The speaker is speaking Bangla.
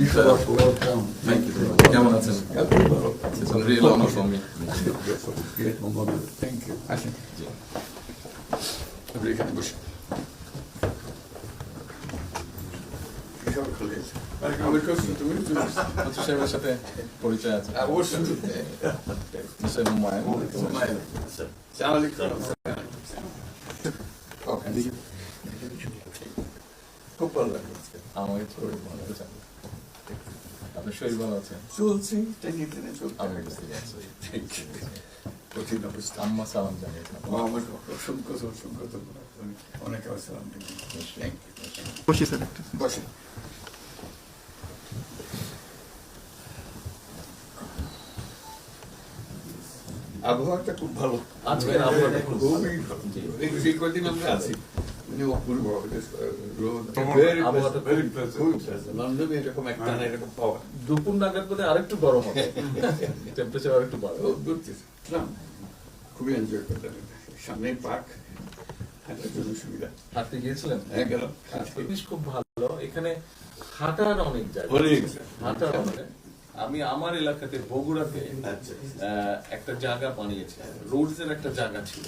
Uh, thank you. Come Ja that's a, it's a real honor for me. Thank you. I think. Yeah. American Bush. Maar ik wil de kussen te moeilijk doen. Wat we zeggen, we zetten politiek. Ja, we zetten. Dat is even mij. Ja, er. Oké. Koppelen. Ah, ik hoor het. আপনার শরীর ভালো আছে চলছি টেনে টেনে চলতে আমি বুঝতে পারছি. কঠিন অবস্থা আম্মা সালাম আমার অসংখ্য অসংখ্য অনেক আসসালাম বসি স্যার একটু। আবহাওয়াটা খুব ভালো। আজকের আবহাওয়াটা খুব ভালো। খুবই ভালো। এই কদিন আমরা আছি। খুবই pleasant. লন্ডনে এরকম একটা না এরকম পাওয়া দুপুর নাগাদ বোধ আরেকটু গরম হবে টেম্পারেচার আরেকটু বাড়বে রোদ ঘুরতেছে না, খুবই এনজয় করতে সামনে পার্ক হাঁটার জন্য সুবিধা হাঁটতে গিয়েছিলেন হ্যাঁ গেলাম খুব ভালো এখানে হাঁটার অনেক জায়গা অনেক হাঁটার অনেক আমি আমার এলাকাতে বগুড়াতে আচ্ছা। আহ, একটা জায়গা বানিয়েছি রোডস এর একটা জায়গা ছিল।